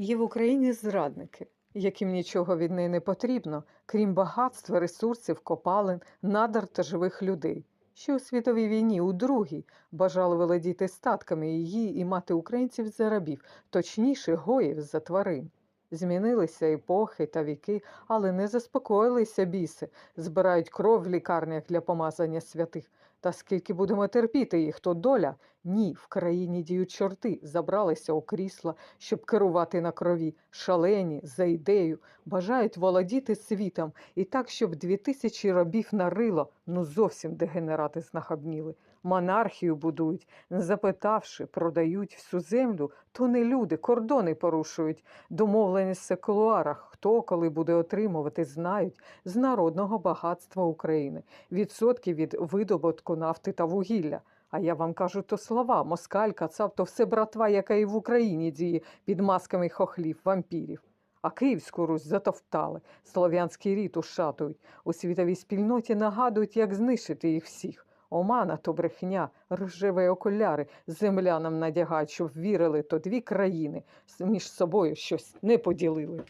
Є в Україні зрадники, яким нічого від неї не потрібно, крім багатства, ресурсів, копалин, надар та живих людей. Ще у світовій війні, у другій, бажали володіти статками її і мати українців за рабів, точніше, гоїв за тварин. Змінилися епохи та віки, але не заспокоїлися біси, збирають кров в лікарнях для помазання святих. Та скільки будемо терпіти їх, то доля? Ні, в країні діють чорти, забралися у крісла, щоб керувати на крові, шалені, за ідею, бажають володіти світом, і так, щоб дві тисячі рабів нарило, ну зовсім дегенерати знахабніли. Монархію будують, не запитавши, продають всю землю, то не люди, кордони порушують, домовленість в кулуарах, хто коли буде отримувати, знають з народного багатства України, відсотки від видобутку нафти та вугілля. А я вам кажу то слова, москаль, кацап, то все братва, яка і в Україні діє під масками хохлів, вампірів. А Київську Русь затовтали, слов'янський рід ушатують, у світовій спільноті нагадують, як знищити їх всіх. Омана то брехня, рожеві окуляри землянам надягають, щоб вірили, то дві країни між собою щось не поділили.